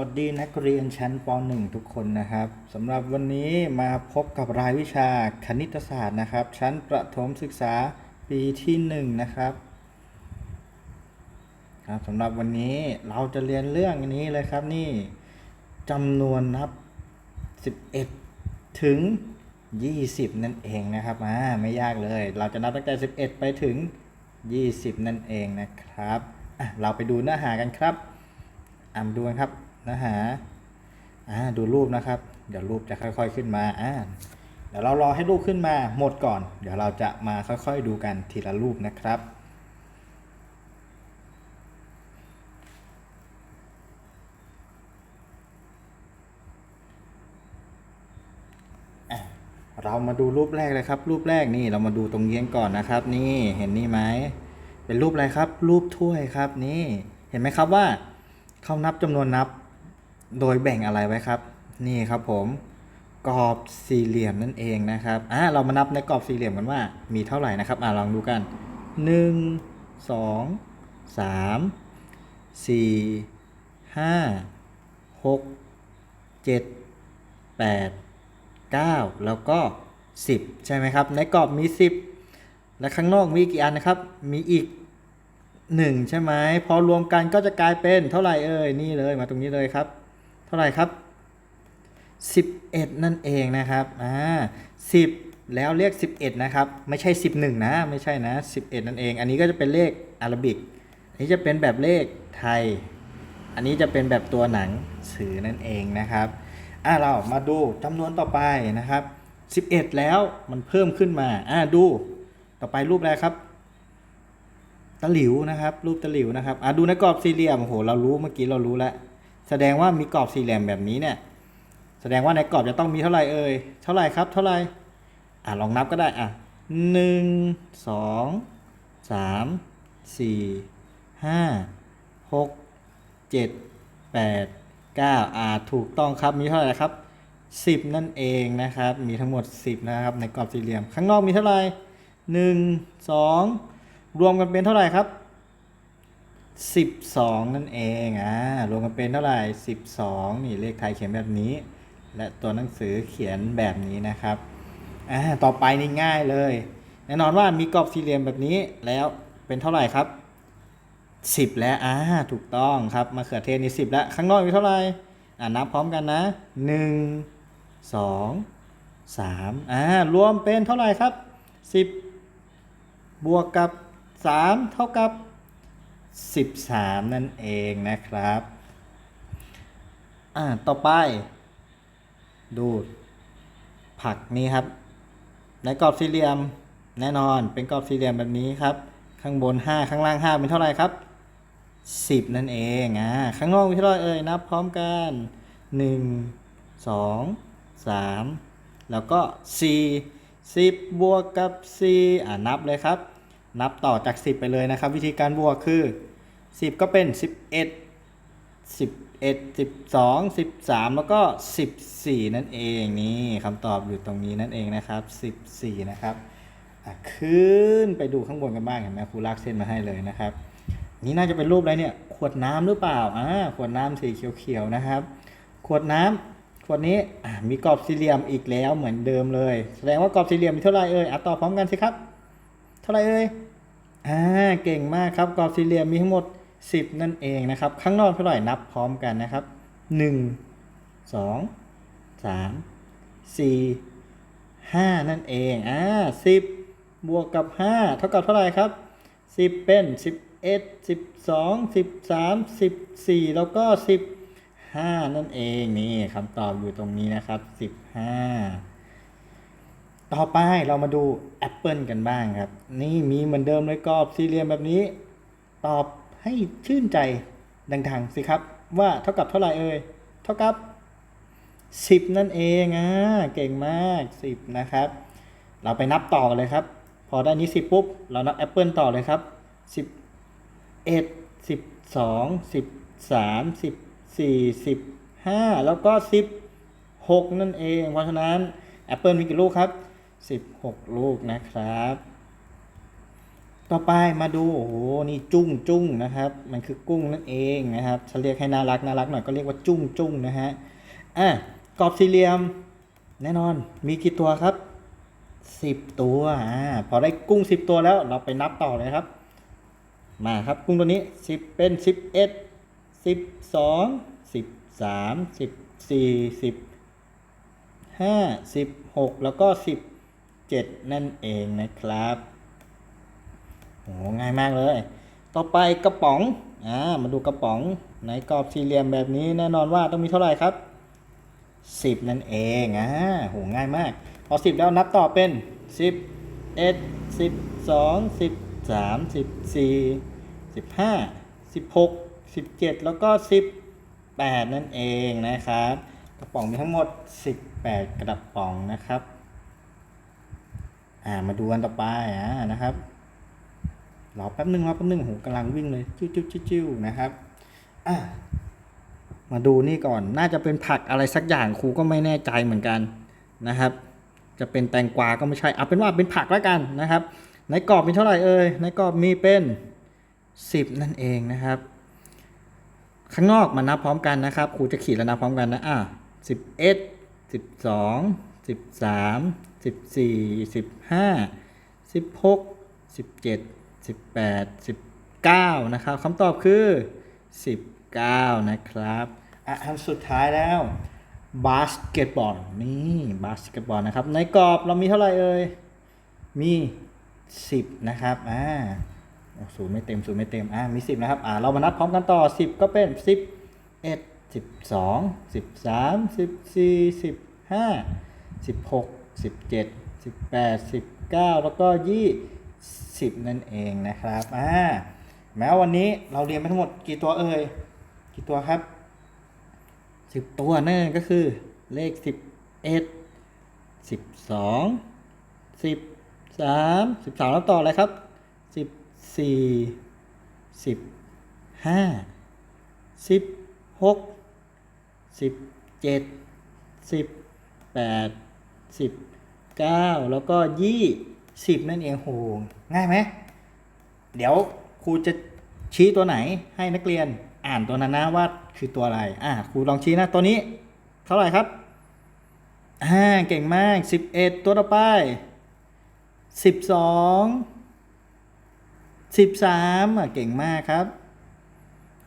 วัสดีนักเรียนชั้นป .1 ทุกคนนะครับสำหรับวันนี้มาพบกับรายวิชาคณิตศาสตร์นะครับ ชั้นประถมศึกษาปีที่1นะครับครับสำหรับวันนี้เราจะเรียนเรื่องนี้เลยครับนี่จำนวนนับ 11 ถึง 20 นั่นเองนะครับอ่าไม่ยากเลย เราจะนับตั้งแต่ 11 ไปถึง 20 นั่นเองนะครับอะเราไปดูเนื้อหากันครับอ่านดูกันครับ นื้อหาอ่าดูรูปนะครับ เดี๋ยวรูปจะค่อย ๆขึ้นมาอ่าเดี๋ยวเรารอให้รูปขึ้นมาหมดก่อน เดี๋ยวเราจะมาค่อยๆดูกันทีละรูปนะครับเรามาดูรูปแรกเลยครับ รูปแรกนี่เรามาดูตรงเยี้ยงก่อนนะครับ นี่เห็นนี่ไหมเป็นรูปอะไรครับ รูปถ้วยครับนี่ เห็นไหมครับว่าเขานับจำนวนนับ โดยแบ่งอะไรไว้ครับ นี่ครับผมกรอบสี่เหลี่ยมนั่นเองนะครับอะเรามานับในกรอบสี่เหลี่ยมกันว่ามีเท่าไหร่นะครับอะลองดูกันหนึ่งสองสามสี่ห้าหกเจ็ดแปด9แล้วก็ 10 ใช่ไหมครับ ในกรอบมี 10 และข้างนอกมีกี่อันนะครับ มีอีก 1 ใช่ไหมพอรวมกันก็จะกลายเป็นเท่าไหร่เอ่ยนี่เลยมาตรงนี้เลยครับ เท่าไหร่ครับ 11 นั่นเองนะครับอ่า10แล้วเลข11 นะครับ ไม่ใช่ 11 นะ ไม่ใช่นะ 11 นั่นเอง อันนี้ก็จะเป็นเลขอารบิก อันนี้จะเป็นแบบเลขไทย อันนี้จะเป็นแบบตัวหนังสือนั่นเองนะครับอะเรามาดูจำนวนต่อไปนะครับ 11 แล้วมันเพิ่มขึ้นมาอะดู ต่อไปรูปอะไรครับตะหลิวนะครับ รูปตะหลิวนะครับอะดูในกรอบสี่เหลี่ยมโอ้โหเรารู้เมื่อกี้เรารู้แล้ว แสดงว่ามีกรอบสี่เหลี่ยมแบบนี้เนี่ยแสดงว่าในกรอบจะต้องมีเท่าไหร่เอ่ยเท่าไหร่ครับ เท่าไหร่อะลองนับก็ได้อะหนึ่งสองสามสี่ห้าหกเจ็ดแปดเก้าอ่าถูกต้องครับมีเท่าไหร่ครับสิบนั่นเองนะครับ มีทั้งหมดสิบนะครับในกรอบสี่เหลี่ยม ข้างนอกมีเท่าไหร่หนึ่งสองรวมกันเป็นเท่าไหร่ครับ สิบสองนั่นเองอ่ารวมกันเป็นเท่าไหร่สิบสองนี่เลขไทยเขียนแบบนี้ และตัวหนังสือเขียนแบบนี้นะครับอ่าต่อไปนี่ง่ายเลย แน่นอนว่ามีกรอบสี่เหลี่ยมแบบนี้แล้วเป็นเท่าไหร่ครับสิบแล้วอ่าถูกต้องครับมะเขือเทศนี่สิบแล้ว ข้างนอกมีเท่าไหร่อ่านับพร้อมกันนะหนึ่งสองสามอ่ารวมเป็นเท่าไหร่ครับสิบบวกกับสามเท่ากับ สิบสามนั่นเองนะครับ อ่า ต่อไป ดูผักนี้ครับ ในกรอบสี่เหลี่ยมแน่นอนเป็นกรอบสี่เหลี่ยมแบบนี้ครับ ข้างบน 5 ข้างล่าง 5 เป็นเท่าไหร่ครับ 10 นั่นเองอ่าข้างนอกมีเท่าไหร่เอ่ยนับพร้อมกัน 1 2 3 แล้วก็ 4 10 บวกกับ 4 อ่านับเลยครับ นับต่อจาก 10 ไปเลยนะครับ วิธีการบวกคือ 10 ก็เป็น 11 11 12 13 แล้วก็ 14 นั่นเองนี่คำตอบอยู่ตรงนี้นั่นเองนะครับ 14 นะครับขึ้นไปดูข้างบนกันบ้างเห็นไหมครูลากเส้นมาให้เลยนะครับ นี่น่าจะเป็นรูปอะไรเนี่ย ขวดน้ำหรือเปล่าอ่าขวดน้ำสีเขียวๆนะครับ ขวดน้ำขวดนี้มีกรอบสี่เหลี่ยมอีกแล้วเหมือนเดิมเลย แสดงว่ากรอบสี่เหลี่ยมมีเท่าไหร่เอ่ยอะตอบพร้อมกันสิครับ เท่าไหร่เอ่ย อ่าเก่งมากครับกรอบสี่เหลี่ยมมีทั้งหมด 10 นั่นเองนะครับ ข้างนอกเท่าไหร่นับพร้อมกันนะครับ 1 2 3 4 5 นั่นเองอ่า10 บวกกับ 5 เท่ากับเท่าไหร่ครับ 10 เป็น 11 12 13 14 แล้วก็ 15 นั่นเองนี่คำตอบอยู่ตรงนี้นะครับ 15 ต่อไปเรามาดูแอปเปิลกันบ้างครับ นี่มีเหมือนเดิมเลยกรอบสี่เหลี่ยมแบบนี้ ตอบให้ชื่นใจดังๆสิครับ ว่าเท่ากับเท่าไหร่เอ่ยเท่ากับ 10 นั่นเองอะเก่งมาก 10 นะครับ เราไปนับต่อกันเลยครับ พอได้นี้ 10 ปุ๊บ เรานับแอปเปิลต่อเลยครับ 11 12 13 14 15 แล้วก็ 16 นั่นเอง เพราะฉะนั้นแอปเปิลมีกี่ลูกครับ 16 ลูกนะครับ ต่อไปมาดูโอ้โหนี่จุ้งจุ้งนะครับ มันคือกุ้งนั่นเองนะครับถ้าเรียกให้น่ารักน่ารักหน่อยก็เรียกว่าจุ้งจุ้งนะฮะอะกรอบสี่เหลี่ยม แน่นอนมีกี่ตัวครับสิบตัวอ่าพอได้กุ้งสิบตัวแล้วเราไปนับต่อเลยครับ มาครับกุ้งตัวนี้สิบเป็นสิบเอ็ดสิบสองสิบสามสิบสี่สิบห้าสิบหกแล้วก็สิ บเจ็ดนั่นเองนะครับโอ้ง่ายมากเลย ต่อไปกระป๋อง อ่า มาดูกระป๋อง ในกรอบสี่เหลี่ยมแบบนี้แน่นอนว่าต้องมีเท่าไหร่ครับสิบนั่นเอง อ่าโหง่ายมาก พอสิบแล้วนับต่อเป็นสิบเอ็ดสิบสองสิบสามสิบสี่สิบห้าสิบหกสิบเจ็ดแล้วก็สิบแปดนั่นเองนะครับ กระป๋องมีทั้งหมดสิบแปดกระป๋องนะครับ อ่ามาดูกันต่อไปอ่านะครับรอแป๊บนึงรอแป๊บนึงโหกำลังวิ่งเลยจิ้วจิ้วจิ้วจิ้วนะครับอะมาดูนี่ก่อนน่าจะเป็นผักอะไรสักอย่างครูก็ไม่แน่ใจเหมือนกันนะครับ จะเป็นแตงกวาก็ไม่ใช่เอาเป็นว่าเป็นผักแล้วกันนะครับ ในกรอบมีเท่าไหร่เอ่ยในกรอบมีเป็นสิบนั่นเองนะครับ ข้างนอกมานับพร้อมกันนะครับครูจะขีดแล้วนับพร้อมกันนะอะสิบเอ็ดสิบสองสิบสาม สิบสี่สิบห้าสิบหกสิบเจ็ดสิบแปดสิบเก้านะครับคำตอบคือสิบเก้านะครับอะอันสุดท้ายแล้วบาสเกตบอลนี่บาสเกตบอลนะครับ ในกรอบเรามีเท่าไหร่เอ่ยมีสิบนะครับอ่าศูนย์ไม่เต็มศูนย์ไม่เต็มอ่ามีสิบนะครับอ่าเรามานับพร้อมกันต่อสิบก็เป็นสิบเอ็ดสิบสองสิบสามสิบสี่สิบห้าสิบหก สิบเจ็ดสิบแปดสิบเก้าแล้วก็ยี่สิบนั่นเองนะครับอ่าแม้วันนี้เราเรียนไปทั้งหมดกี่ตัวเอ่ยกี่ตัวครับสิบตัวนั่นก็คือเลขสิบเอ็ดสิบสองสิบสามสิบสามแล้วต่ออะไรครับสิบสี่สิบห้าสิบหกสิบเจ็ดสิบแปด สิบเก้าแล้วก็ยี่สิบนั่นเองโหง่ายไหม เดี๋ยวครูจะชี้ตัวไหนให้นักเรียนอ่านตัวนั้นนะว่าคือตัวอะไร อ่าครูลองชี้นะตัวนี้เท่าไหร่ครับอ่าเก่งมากสิบเอ็ดตัวต่อไปสิบสองสิบสามอะเก่งมากครับ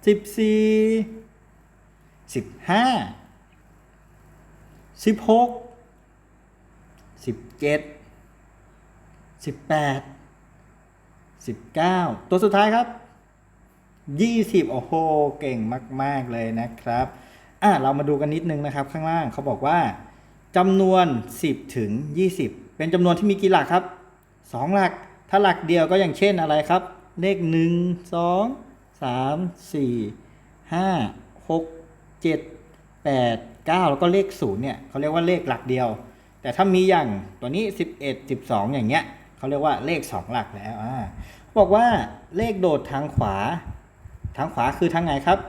สิบสี่ สิบเจ็ดสิบแปดสิบเก้าตัวสุดท้ายครับยี่สิบโอ้โห เก่งมาก ๆ เลยนะครับ อะ เรามาดูกันนิดนึงนะครับ ข้างล่างเขาบอกว่าจำนวน 10 ถึง 20 เป็นจำนวนที่มีกี่หลักครับ 2 หลัก ถ้าหลักเดียวก็อย่างเช่นอะไรครับ เลข 1 2 3 4 5 6 7 8 9 แล้วก็เลข 0 เนี่ยเขาเรียกว่าเลขหลักเดียว แต่ถ้ามีอย่างตัวนี้ 11 12 อย่างเงี้ยเขาเรียกว่าเลข 2 หลักแล้วอ่าบอกว่าเลขโดดทางขวา ทางขวาคือทางไหนครับ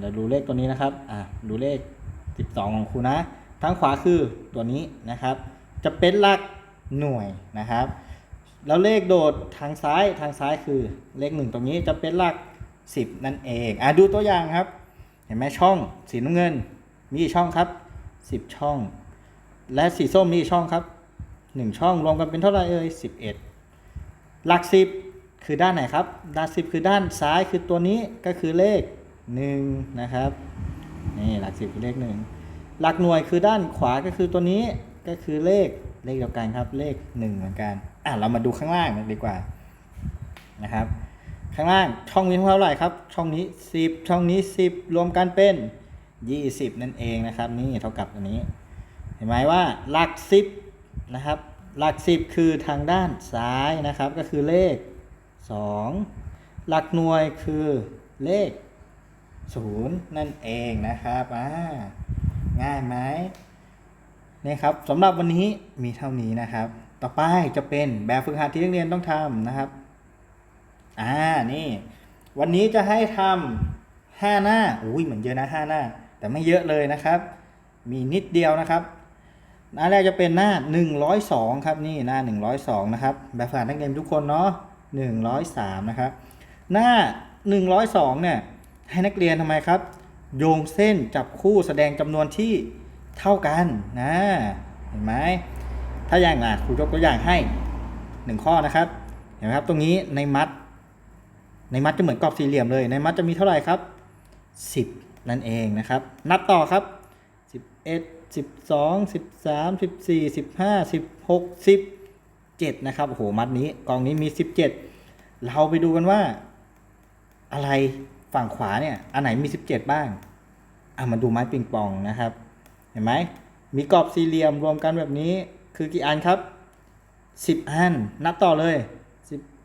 เดี๋ยวดูเลขตัวนี้นะครับอ่าดูเลข 12 ของครูนะ ทางขวาคือตัวนี้นะครับ จะเป็นหลักหน่วยนะครับ แล้วเลขโดดทางซ้ายทางซ้ายคือเลขหนึ่งตรงนี้จะเป็นหลัก 10 นั่นเองอ่าดูตัวอย่างครับ เห็นไหมช่องสีน้ำเงิน มีกี่ช่องครับ 10 ช่อง และสีส้มนี่ช่องครับ 1 ช่องรวมกันเป็นเท่าไหร่เอ่ย11 หลัก 10 คือด้านไหนครับ ด้าน 10 คือด้านซ้ายคือตัวนี้ก็คือเลข 1 นะครับนี่หลัก 10 คือเลข 1 หลักหน่วยคือด้านขวาก็คือตัวนี้ก็คือเลขเลขเดียวกันครับเลข 1 เหมือนกันอะเรามาดูข้างล่างดีกว่านะครับข้างล่างช่องนี้เท่าไหร่ครับ ช่องนี้ 10 ช่องนี้ 10 รวมกันเป็น 20 นั่นเองนะครับ นี่เท่ากับอันนี้ เห็นไหมว่าหลัก 10 นะครับ หลัก 10 คือทางด้านซ้ายนะครับ ก็คือเลข 2 หลักหน่วยคือเลข 0 นั่นเองนะครับอ่าง่ายไหมนี่ครับสำหรับวันนี้มีเท่านี้นะครับ ต่อไปจะเป็นแบบฝึกหัดที่นักเรียนต้องทำนะครับอ่านี่ วันนี้จะให้ทำห้าหน้าอุ้ยเหมือนเยอะนะห้าหน้า แต่ไม่เยอะเลยนะครับ มีนิดเดียวนะครับหน้าแรกจะเป็นหน้า 102 ครับนี่หน้า 102 นะครับแบบฝึกหัดนักเรียนทุกคนเนาะ103 นะครับ หน้า 102 เนี่ยให้นักเรียนทำไมครับ โยงเส้นจับคู่แสดงจำนวนที่เท่ากันนะเห็นไหมถ้าอย่างอะครูยกตัวอย่างให้ 1 ข้อนะครับเห็นไหมครับตรงนี้ในมัด ในมัดจะเหมือนกรอบสี่เหลี่ยมเลย ในมัดจะมีเท่าไหร่ครับ 10 นั่นเองนะครับ นับต่อครับ 11 12 13 14 15 16 17 นะครับโอ้โหมัดนี้กองนี้มี 17 เราไปดูกันว่า อะไรฝั่งขวาเนี่ย อันไหนมี 17 บ้าง อะมาดูไม้ปิงปองนะครับ เห็นไหมมีกรอบสี่เหลี่ยมรวมกันแบบนี้คือกี่อันครับ 10 อัน นับต่อเลย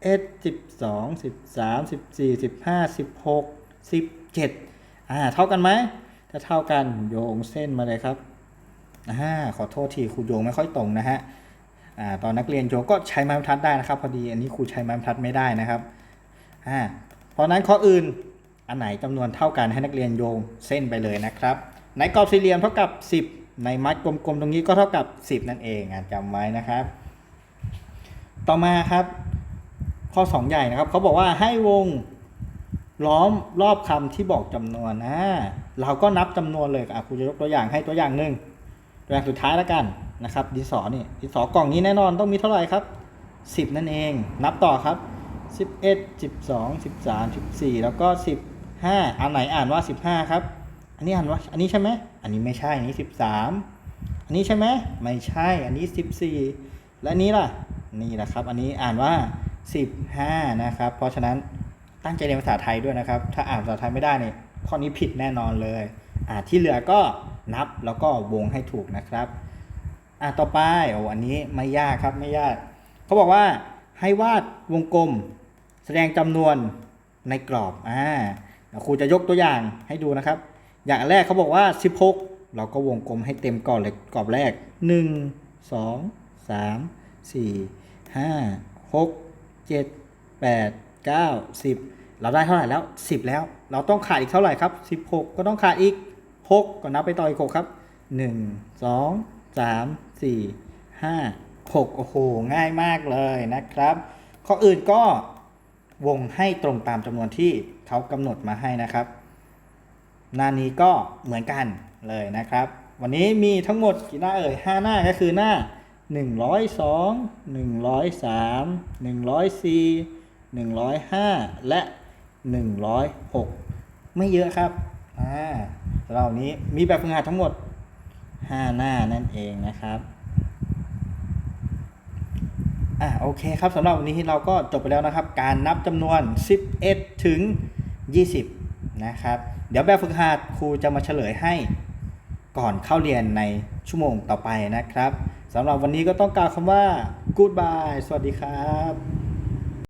11 12 13 14 15 16 17 อ่าเท่ากันไหมถ้าเท่ากันโยงเส้นมาเลยครับอ่าขอโทษทีครูโยงไม่ค่อยตรงนะฮะอ่าตอนนักเรียนโยงก็ใช้ไม้บรรทัดได้นะครับ พอดีอันนี้ครูใช้ไม้บรรทัดไม่ได้นะครับอ่าเพราะนั้นข้ออื่นอันไหนจำนวนเท่ากันให้นักเรียนโยงเส้นไปเลยนะครับ ในกรอบสี่เหลี่ยมเท่ากับ 10 ในมัดกลมๆตรงนี้ก็เท่ากับ 10 นั่นเองอะจำไว้นะครับ ต่อมาครับ ข้อ 2 ใหญ่นะครับเขาบอกว่าให้วง ล้อมรอบคำที่บอกจำนวนนะเราก็นับจำนวนเลยอะครูจะยกตัวอย่างให้ตัวอย่างหนึ่งตัวอย่างสุดท้ายแล้วกันนะครับ ดินสอนี่ดินสอกล่องนี้แน่นอนต้องมีเท่าไหร่ครับ 10 นั่นเอง นับต่อครับ 11 12 13 14 แล้วก็ 15 อันไหนอ่านว่า 15 ครับ อันนี้อ่านว่าอันนี้ใช่ไหมอันนี้ไม่ใช่อันนี้ 13 อันนี้ใช่ไหมไม่ใช่อันนี้ 14 และนนี้ล่ะนี่แหละครับ อันนี้อ่านว่า 15 นะครับ เพราะฉะนั้น ตั้งใจเรียนภาษาไทยด้วยนะครับ ถ้าอ่านภาษาไทยไม่ได้เนี่ยข้อนี้ผิดแน่นอนเลยอ่าที่เหลือก็นับแล้วก็วงให้ถูกนะครับอะต่อไปโอ้อันนี้ไม่ยากครับไม่ยากเขาบอกว่าให้วาดวงกลม แสดงจำนวนในกรอบอ่าครูจะยกตัวอย่างให้ดูนะครับ อย่างแรกเขาบอกว่า 16 เราก็วงกลมให้เต็มกรอบเลยกรอบแรก 1 2 3 4 5 6 7 8 9 10 เราได้เท่าไหร่แล้ว 10 แล้ว เราต้องขาดอีกเท่าไหร่ครับ 16 ก็ต้องขาดอีก 6 ก็นับไปต่ออีก 6 ครับ 1 2 3 4 5 6 โอ้โห ง่ายมากเลยนะครับ ข้ออื่นก็วงให้ตรงตามจำนวนที่เขากำหนดมาให้นะครับ หน้านี้ก็เหมือนกันเลยนะครับ วันนี้มีทั้งหมดกี่หน้าเอ่ย 5 หน้าก็คือหน้า 102 103 104 105 และ 106 ไม่เยอะครับอ่าเรานี้มีแบบฝึกหัดทั้งหมด 5 หน้านั่นเองนะครับอะโอเคครับสำหรับวันนี้เราก็จบไปแล้วนะครับ การนับจำนวน 11 ถึง 20 นะครับ เดี๋ยวแบบฝึกหัดครูจะมาเฉลยให้ก่อนเข้าเรียนในชั่วโมงต่อไปนะครับสำหรับวันนี้ก็ต้องกล่าวคำว่า goodbye สวัสดีครับ